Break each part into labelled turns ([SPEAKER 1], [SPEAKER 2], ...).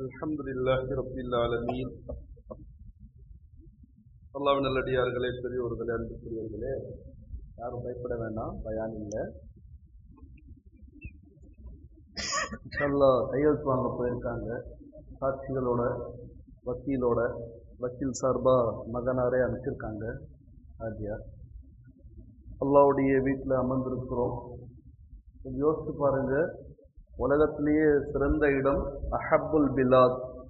[SPEAKER 1] الحمد لله رب العالمين அல்லாவின் நல்லடியார்களே பெரியோர்களே அன்புக்குரியவர்களே யாரும் பயப்பட வேண்டாம் பயான் இல்லை இன்ஷால்லா கையெழுத்து வாங்க போயிருக்காங்க சாட்சிகளோட வக்கீலோட வக்கீல் சார்பா மகனாரே அனுப்பிச்சிருக்காங்க ஆஜியார் அல்லாவுடைய வீட்டில் அமர்ந்திருக்கிறோம் கொஞ்சம் யோசிச்சு பாருங்க உலகத்திலேயே சிறந்த இடம் அஹப்புல் பிலாத்.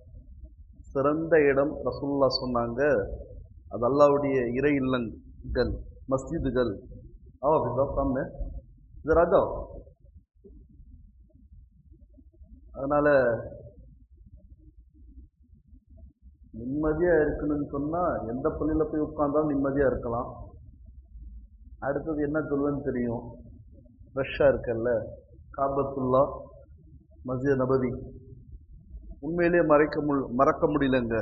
[SPEAKER 1] சிறந்த இடம் ரசுல்லா சொன்னாங்க. அது அல்லாவுடைய இறை இல்லங்கள் மஸ்ஜிதுகள். ஆவா பிதா சாமி இது ராஜா. அதனால் நிம்மதியாக இருக்கணும்னு சொன்னால் எந்த பள்ளியில் போய் உட்காந்தாலும் நிம்மதியாக இருக்கலாம். அடுத்தது என்ன சொல்லுவேன்னு தெரியும்? ஃப்ரெஷ்ஷாக இருக்கல்ல. காபத்துல்லா. மஸ்ஜித் நபவி. உண்மையிலே மறைக்க முல் மறக்க முடியலங்க.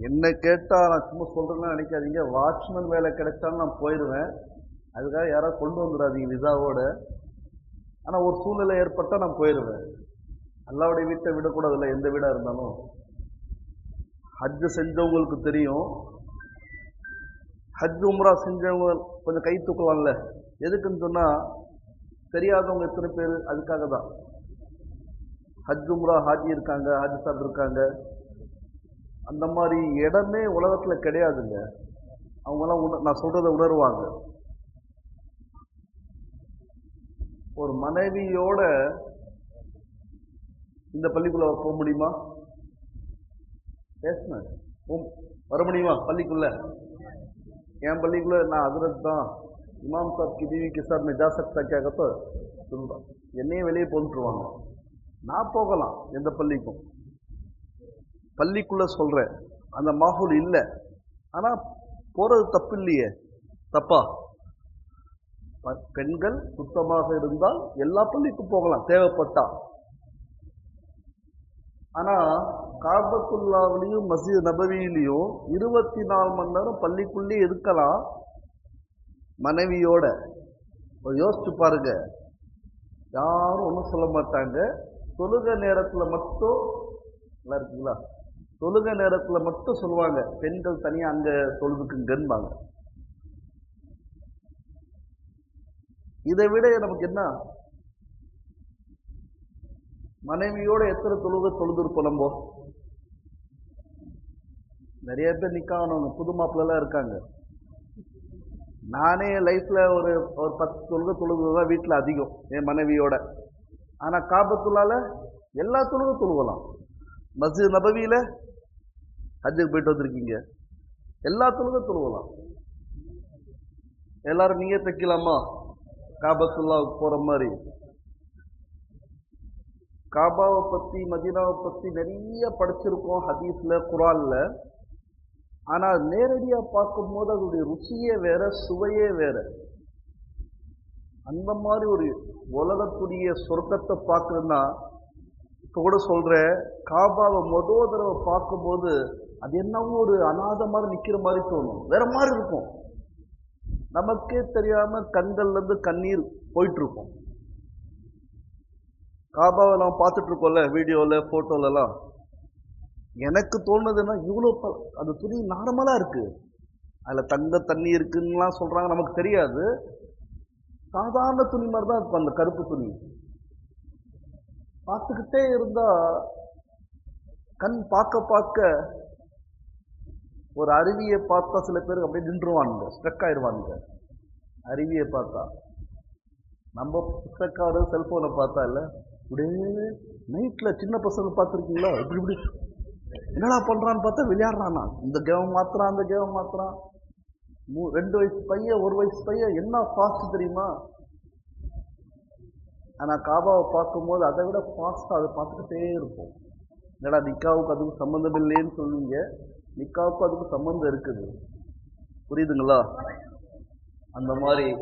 [SPEAKER 1] என்ன கேட்டால் நான் சும்மா சொல்கிறேன்னு நினைக்காதீங்க. வாட்ச்மேன் வேலை கிடைச்சாலும் நான் போயிடுவேன் அதுக்காக யாராவது கொண்டு வந்துடாதீங்க விசாவோட. ஆனால் ஒரு சூழ்நிலை ஏற்பட்டால் நான் போயிடுவேன் அல்லாவுடைய வீட்டை விடக்கூடாதுல்ல எந்த வீடாக இருந்தாலும். ஹஜ்ஜு செஞ்சவங்களுக்கு தெரியும். ஹஜ் உம்ரா செஞ்சவங்க கொஞ்சம் கை தூக்கலாம்ல. எதுக்குன்னு சொன்னால் தெரியாதவங்க எத்தனை பேர்? அதுக்காக தான் ஹஜ் உம்ரா ஹாஜி இருக்காங்க ஹாஜி சாப் இருக்காங்க. அந்த மாதிரி இடமே உலகத்தில் கிடையாதுங்க. அவங்களாம் உண நான் சொல்கிறத உணர்வாங்க. ஒரு மனைவியோட இந்த பள்ளிக்குள்ள போக முடியுமா? பேசுனேன் வர முடியுமா? பள்ளிக்குள்ள. என் பள்ளிக்குள்ள நான் அதிரத் தான் இமாம் சாப் கி சார் மே சக்தா கேட்கத்தோ சொல்கிறோம் என்னையும் வெளியே போன்ட்டுருவாங்க நான் போகலாம் எந்த பள்ளிக்கும். பள்ளிக்குள்ளே சொல்கிறேன் அந்த மாஹூல் இல்லை. ஆனால் போகிறது தப்பு? இல்லையே தப்பா பெண்கள் சுத்தமாக இருந்தால் எல்லா பள்ளிக்கும் போகலாம் தேவைப்பட்டா. ஆனால் காபத்துல்லாவிலையும் மசீத் நபவியிலையும் இருபத்தி நாலு மணி நேரம் பள்ளிக்குள்ளேயே இருக்கலாம். மனைவியோட யோசிச்சு பாருங்க. யாரும் ஒன்றும் சொல்ல மாட்டாங்க. தொழுக நேரத்தில் மட்டும் நல்லா இருக்குங்களா? தொழுக நேரத்தில் மட்டும் சொல்லுவாங்க. பெண்கள் தனியாக அங்கே தொழுதுக்குங்கன்பாங்க. இதை விட நமக்கு என்ன? மனைவியோட எத்தனை தொழுக தொழுதுருப்போம் நம்ம? நிறைய பேர் நிக்கானவங்க புது மாப்பிள்ளலாம் இருக்காங்க. நானே லைஃப்பில் ஒரு ஒரு பத்து தொழுகை தான் வீட்டில் அதிகம் என் மனைவியோட. ஆனால் காபத்துள்ளால் எல்லா தொழுகும் தொழுகலாம் மஸ்ஜித் நபவியில் ஹஜ்ஜுக்கு போயிட்டு வந்திருக்கீங்க. எல்லா தொழுகும் தொழுகலாம் எல்லாரும் நீங்க தைக்கலாமா? காபத்துல்லாவுக்கு போகிற மாதிரி. காபாவை பற்றி மதீனாவை பற்றி நிறைய படிச்சிருக்கோம் ஹதீஸில் குரானில். ஆனால் நேரடியாக பார்க்கும்போது அதோடைய ருசியே வேற சுவையே வேற. அந்த மாதிரி ஒரு உலகத்துடைய சொர்க்கத்தை பார்க்கணும்னா இப்போ கூட சொல்கிறேன் காபாவை மொதல் தடவை பார்க்கும்போது அது என்னவோ ஒரு அநாத மாதிரி நிற்கிற மாதிரி தோணும். வேற மாதிரி இருக்கும். நமக்கே தெரியாமல் கண்கள்லேருந்து கண்ணீர் போயிட்டுருக்கோம். காபாவை நம்ம பார்த்துட்ருக்கோம்ல வீடியோவில் ஃபோட்டோலலாம் எனக்கு தோணுதுன்னா இவ்வளோ ப- அந்த துணி நார்மலாக இருக்குது அதில் தங்க தண்ணி இருக்குன்னுலாம் சொல்கிறாங்க நமக்கு தெரியாது. சாதாரண துணி மாதிரி தான் இருக்கும் அந்த கருப்பு துணி. பார்த்துக்கிட்டே இருந்தால் கண் பார்க்க பார்க்க ஒரு அருவியை பார்த்தா சில பேருக்கு அப்படியே நின்றுவானுங்க ஸ்ட்ரக் ஆயிடுவானுங்க. அருவியை பார்த்தா. நம்ம ஸ்ட்ரக் ஆகிறது செல்ஃபோனை பார்த்தா இல்லை அப்படியே நைட்டில் சின்ன பசங்க பார்த்துருக்கீங்களா? இப்படி இப்படி என்னடா பண்ணுறான்னு பார்த்தா விளையாடுறானா. இந்த கேம் மாத்திரம் அந்த கேம் மாத்துறான். மூ- ரெண்டு வயசு பையன் ஒரு வயசு பையன் என்ன ஃபாஸ்ட் தெரியுமா? ஆனால் காபாவை பார்க்கும்போது அதை விட ஃபாஸ்ட்டாக அதை பார்த்துக்கிட்டே இருப்போம். என்னடா நிக்காவுக்கு அதுக்கு சம்மந்தம் இல்லைன்னு சொல்லுவீங்க நிக்காவுக்கும் அதுக்கு சம்மந்தம் இருக்குது. புரியுதுங்களா? அந்த மாதிரி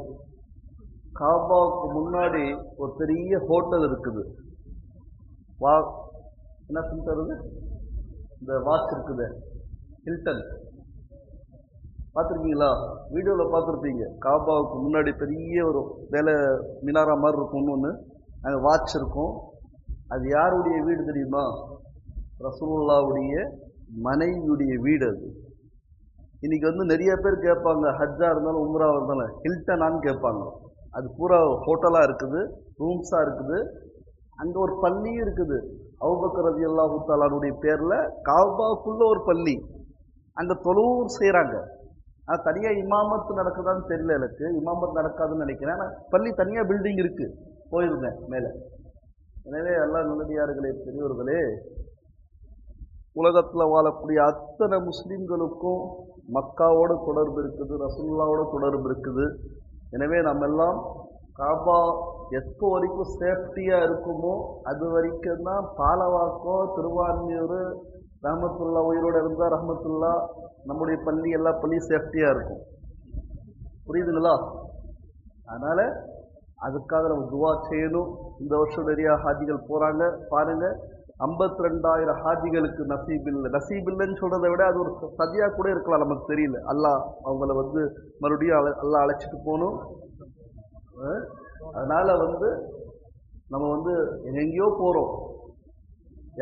[SPEAKER 1] காபாவுக்கு முன்னாடி ஒரு பெரிய ஹோட்டல் இருக்குது. வா என்ன சொல்லிட்டு இந்த வாட்ச் இருக்குது. ஹில்டன் பார்த்துருக்கீங்களா? வீடியோவில் பார்த்துருப்பீங்க. காபாவுக்கு முன்னாடி பெரிய ஒரு வேலை மினாரா மாதிரி இருக்கும் ஒன்று அங்கே வாட்ச் இருக்கும். அது யாருடைய வீடு தெரியுமா? ரசூல்லாவுடைய மனைவியுடைய வீடு அது. இன்னைக்கு வந்து நிறைய பேர் கேட்பாங்க ஹஜ்ஜாக இருந்தாலும் உம்ராவாக இருந்தாலும். ஹில்டனான்னு கேட்பாங்க. அது பூரா ஹோட்டலாக இருக்குது ரூம்ஸாக இருக்குது. அங்கே ஒரு பள்ளியும் இருக்குது. அவுபக்கர் ரதி அல்லாஹு தாலானுடைய பேரில் காபாக்குள்ள ஒரு பள்ளி. அங்கே தொழுவும் செய்கிறாங்க ஆனால் தனியாக இமாமத்து நடக்குதான்னு தெரியல எனக்கு. இமாமத் நடக்காதுன்னு நினைக்கிறேன். ஆனால் பள்ளி தனியாக பில்டிங் இருக்குது போயிருந்தேன் மேலே. எனவே எல்லா நல்லடியார்களே பெரியவர்களே உலகத்தில் வாழக்கூடிய அத்தனை முஸ்லீம்களுக்கும் மக்காவோட தொடர்பு இருக்குது ரசுல்லாவோட தொடர்பு இருக்குது. எனவே நம்ம எல்லாம் காபா எப்போ வரைக்கும் சேஃப்டியாக இருக்குமோ அது வரைக்கும் தான் பாலவாக்கம் திருவான்மியூர் ரஹமத்துல்லா உயிரோடு இருந்தால் ரஹமத்துல்லா நம்முடைய பள்ளி எல்லா பள்ளியும் சேஃப்டியாக இருக்கும். புரியுதுங்களா? அதனால் அதுக்காக நம்ம துவா செய்யணும். இந்த வருஷம் நிறையா ஹாஜிகள் போகிறாங்க பாருங்கள் ஐம்பத்தி ரெண்டாயிரம் ஹாஜிகளுக்கு நசீப் இல்லை நசீப் இல்லைன்னு சொல்கிறத விட அது ஒரு சதியாக கூட இருக்கலாம் நமக்கு தெரியல. அல்லாஹ் அவங்கள வந்து மறுபடியும் அழ அல்லாஹ் அழைச்சிட்டு போகணும். அதனால் வந்து நம்ம வந்து எங்கெங்கேயோ போகிறோம்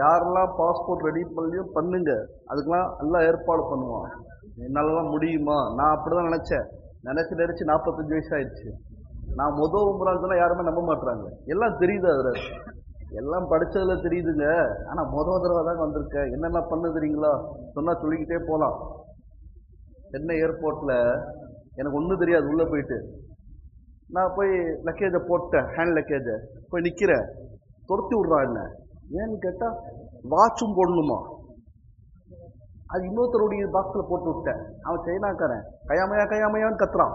[SPEAKER 1] யாரெல்லாம் பாஸ்போர்ட் ரெடி பண்ணியும் பண்ணுங்க. அதுக்கெல்லாம் எல்லாம் ஏற்பாடு பண்ணுவான் என்னாலலாம் முடியுமா? நான் அப்படி தான் நினச்சேன். நினச்சி நினச்சி நாற்பத்தஞ்சு வயசு ஆயிடுச்சு. நான் மொதல் உம்ரான்னு சொன்னால் யாருமே நம்ப மாட்டுறாங்க எல்லாம் தெரியுது அதில். எல்லாம் படித்ததில் தெரியுதுங்க. ஆனால் மொதல் தடவை தாங்க வந்திருக்கேன். என்னென்ன பண்ணு தெரியுங்களா? சொன்னால் சொல்லிக்கிட்டே போகலாம் சென்னை ஏர்போர்ட்டில் எனக்கு ஒன்றும் தெரியாது. உள்ளே போயிட்டு. நான் போய் லக்கேஜை போட்டேன் ஹேண்ட் லக்கேஜை. போய் நிற்கிறேன் துரத்தி விட்றான் என்ன? ஏன்னு கேட்டால் வாட்சும் போடணுமா? அது இன்னொருத்தருடைய பாக்ஸில் போட்டு விட்டேன். அவன் சைனாக்காரன் கையாமையா கையாமையான்னு கத்துறான்.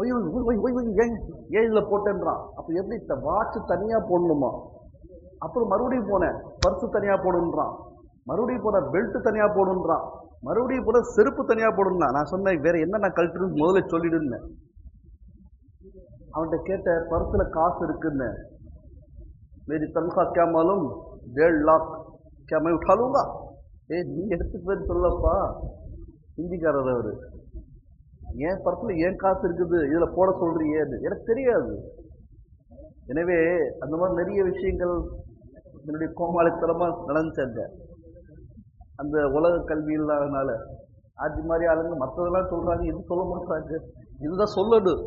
[SPEAKER 1] ஒய் ஒய் ஒய் ஒய் ஏன் ஏன்? இதில் போட்டேன்றான். அப்போ எப்படி இந்த வாட்ச் தனியாக போடணுமா? அப்புறம் மறுபடியும் போனேன். பர்ஸு தனியாக போடுன்றான் மறுபடியும் போன பெல்ட்டு தனியாக போடணுன்றான். மறுபடியும் போன செருப்பு தனியாக போடணும்னா நான் சொன்னேன் வேறு என்ன நான் கழட்டுன்னு முதல்ல சொல்லிடுன்னேன் அவன்கிட்ட கேட்ட பர்ஸில் காசு இருக்குன்னு मेरी तनख्वाह क्या मालूम डेढ़ लाख क्या मैं उठा लूंगा ஏ நீ எடுத்துட்டு சொல்லப்பா ஹிந்திக்காரர் அவர் ஏன் பர்ஸில் ஏன் காசு இருக்குது இதில் போட சொல்றியேன்னு எனக்கு தெரியாது எனவே அந்த மாதிரி நிறைய விஷயங்கள் என்னுடைய கோமாளித்தனமாக நடந்துச்சாங்க அந்த உலக கல்வி இல்லாதனால அது மாதிரி ஆளுங்க மற்றதெல்லாம் சொல்கிறாங்க இது சொல்ல மாட்டாங்க இதுதான் சொல்லணும்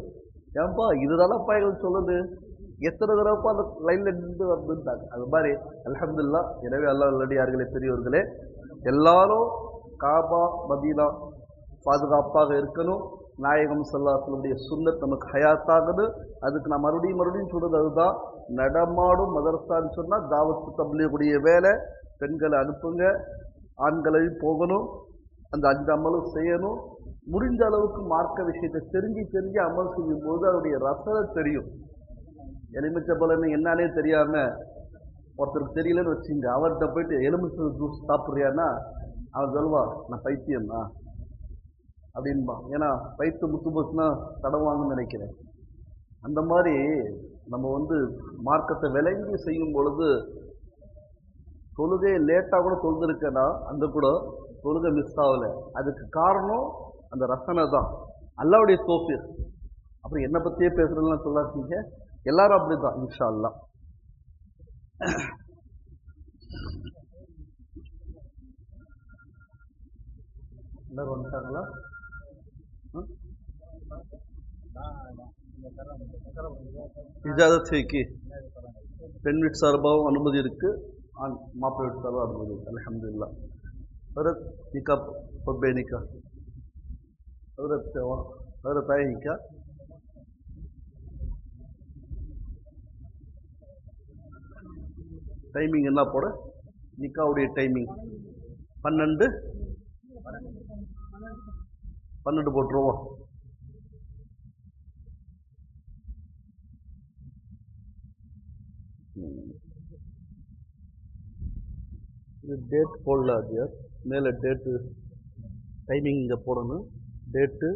[SPEAKER 1] ஏன்பா இதுதான் பயங்கள் சொல்லுது? எத்தனை தடவைப்பா அந்த லைனில் நின்று வந்துட்டாங்க. அது மாதிரி அலமதுல்லா எனவே அல்லா நல்லடியார்களே பெரியவர்களே எல்லாரும் காபா மதீனா பாதுகாப்பாக இருக்கணும். நாயகம் சல்லாசனுடைய சுண்ணத் நமக்கு ஹயாத்தாகுது. அதுக்கு நான் மறுபடியும் மறுபடியும் சொல்கிறது அதுதான். நடமாடும் மதரசான்னு சொன்னால் தாவத்து தபிலியக்கூடிய வேலை. பெண்களை அனுப்புங்க ஆண்களையும் போகணும் அந்த அஞ்சு அமலும் செய்யணும். முடிஞ்ச அளவுக்கு மார்க்க விஷயத்தை தெரிஞ்சு தெரிஞ்சு அமல் செய்யும் போது அதனுடைய ரசனை தெரியும். எலுமிச்சை பலன் என்னன்னே தெரியாம ஒருத்தருக்கு தெரியலன்னு வச்சுங்க அவர்கிட்ட போயிட்டு எலுமிச்சை ஜூஸ் சாப்பிட்றியான்னா அவன் சொல்வா நான் பைத்தியம் தான் அப்படின்பா. ஏன்னா பைத்து முத்து பஸ்னா தடவாங்கன்னு நினைக்கிறேன். அந்த மாதிரி நம்ம வந்து மார்க்கத்தை விளங்கி செய்யும் பொழுது தொழுகை லேட்டாக கூட தொழுதுருக்கேன்னா அந்த கூட தொழுகை மிஸ் ஆகலை. அதுக்கு காரணம் அந்த ரசனை தான். அல்லாவுடைய தோப்பிர் அப்புறம் என்னை பற்றியே பேசுகிறதுலாம் சொல்லாதீங்க. எல்லாரும் அப்படிதான் இன்ஷா அல்லா எல்லாரும் வந்துட்டாங்களா? இஜாதத் செய்கி. பெண் வீட்டு சார்பாகவும் அனுமதி இருக்கு. ஆண் மாப்பிள்ளை வீட்டு சார்பாக அனுமதி இருக்கு. அலமதுல்லா நிக்கா பொப்பே நிக்கா ஹரத் ஹரத் ஆய நிக்கா டைமிங் என்ன போட நிக்காவுடைய டைமிங் பன்னெண்டு. பன்னெண்டு போட்டுருவோம். இது டேட் போடல அது மேலே டேட்டு டைமிங் இங்கே போடணும். டேட்டு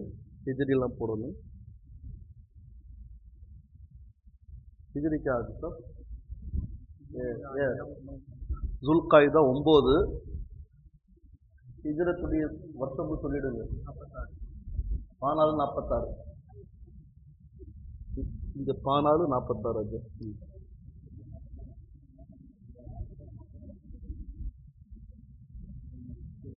[SPEAKER 1] ஹிஜிரிலாம் போடணும். ஹிஜிரிக்கு ஆகுது சார் ஜுல்காய்தா ஒம்பது. ஹிஜரத்துடைய வருஷம் சொல்லிடுங்க. பானாலும் நாற்பத்தாறு இங்கே பானாலும் நாற்பத்தாறு அது